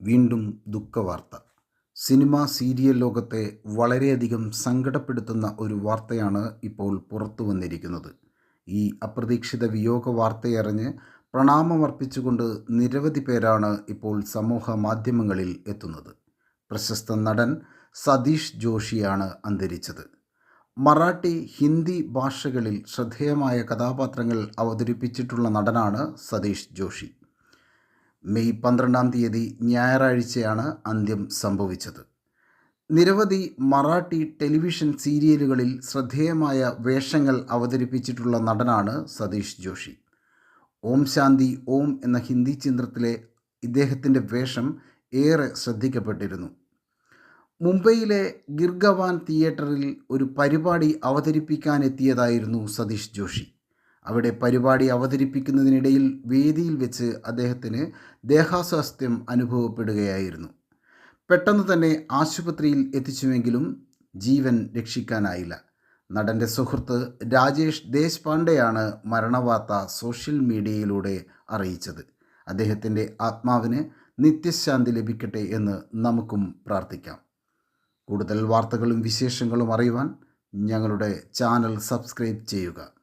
വീണ്ടും ദുഃഖവാർത്ത. Cinema serial ലോകത്തെ വളരെയധികം സങ്കടപ്പെടുത്തുന്ന ഒരു വാർത്തയാണ് ഇപ്പോൾ പുറത്തു വന്നിരിക്കുന്നത്. ഈ അപ്രതീക്ഷിത വിയോഗ വാർത്തയറിഞ്ഞ് പ്രണാമമർപ്പിച്ചുകൊണ്ട് നിരവധി പേരാണ് ഇപ്പോൾ സമൂഹ മാധ്യമങ്ങളിൽ എത്തുന്നത്. പ്രശസ്ത നടൻ സതീഷ് ജോഷിയാണ് അന്തരിച്ചത്. മറാഠി ഹിന്ദി ഭാഷകളിൽ ശ്രദ്ധേയമായ കഥാപാത്രങ്ങൾ അവതരിപ്പിച്ചിട്ടുള്ള നടനാണ് സതീഷ് ജോഷി. മെയ് പന്ത്രണ്ടാം തീയതി ഞായറാഴ്ചയാണ് അന്ത്യം സംഭവിച്ചത്. നിരവധി മറാഠി ടെലിവിഷൻ സീരിയലുകളിൽ ശ്രദ്ധേയമായ വേഷങ്ങൾ അവതരിപ്പിച്ചിട്ടുള്ള നടനാണ് സതീഷ് ജോഷി. ഓം ശാന്തി ഓം എന്ന ഹിന്ദി ചിത്രത്തിലെ ഇദ്ദേഹത്തിന്റെ വേഷം ഏറെ ശ്രദ്ധിക്കപ്പെട്ടിരുന്നു. മുംബൈയിലെ ഗിർഗവാൻ തിയേറ്ററിൽ ഒരു പരിപാടി അവതരിപ്പിക്കാനെത്തിയതായിരുന്നു സതീഷ് ജോഷി. അവിടെ പരിപാടി അവതരിപ്പിക്കുന്നതിനിടയിൽ വേദിയിൽ വെച്ച് അദ്ദേഹത്തിന് ദേഹാസ്വാസ്ഥ്യം അനുഭവപ്പെടുകയായിരുന്നു. പെട്ടെന്ന് തന്നെ ആശുപത്രിയിൽ എത്തിച്ചുവെങ്കിലും ജീവൻ രക്ഷിക്കാനായില്ല. നടന്റെ സുഹൃത്ത് രാജേഷ് ദേശ്പാണ്ഡെയാണ് മരണവാർത്ത സോഷ്യൽ മീഡിയയിലൂടെ അറിയിച്ചത്. അദ്ദേഹത്തിന്റെ ആത്മാവിന് നിത്യശാന്തി ലഭിക്കട്ടെ എന്ന് നമുക്കും പ്രാർത്ഥിക്കാം. കൂടുതൽ വാർത്തകളും വിശേഷങ്ങളും അറിയുവാൻ ഞങ്ങളുടെ ചാനൽ സബ്സ്ക്രൈബ് ചെയ്യുക.